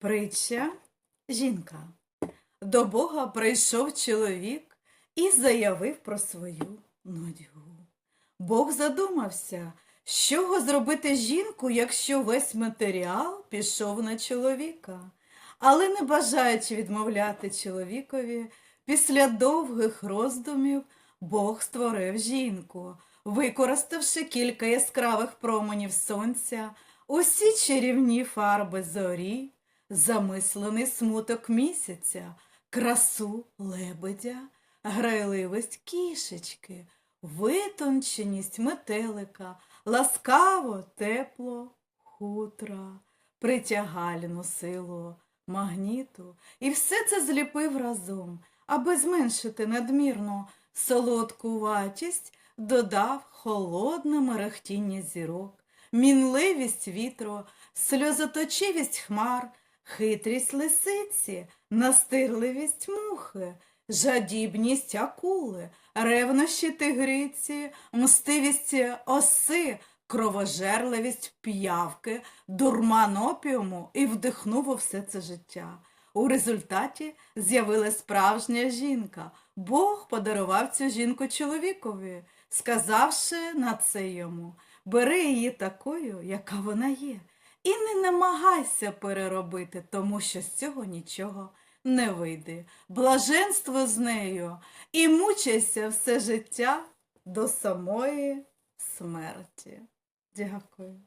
Притча жінка. До Бога прийшов чоловік і заявив про свою нудьгу. Бог задумався, з чого зробити жінку, якщо весь матеріал пішов на чоловіка. Але не бажаючи відмовляти чоловікові, після довгих роздумів Бог створив жінку, використавши кілька яскравих променів сонця, усі чарівні фарби зорі, замислений смуток місяця, красу лебедя, грайливість кішечки, витонченість метелика, ласкаво тепло хутра, притягальну силу магніту, і все це зліпив разом, аби зменшити надмірну солодкуватість, додав холодне мерехтіння зірок, мінливість вітру, сльозоточивість хмар, хитрість лисиці, настирливість мухи, жадібність акули, ревнощі тигриці, мстивість оси, кровожерливість п'явки, дурман опіуму і вдихнув у все це життя. У результаті з'явилась справжня жінка. Бог подарував цю жінку чоловікові, сказавши на це йому бери її такою, яка вона є, і не намагайся переробити, тому що з цього нічого не вийде. Блаженство з нею і мучайся все життя до самої смерті. Дякую.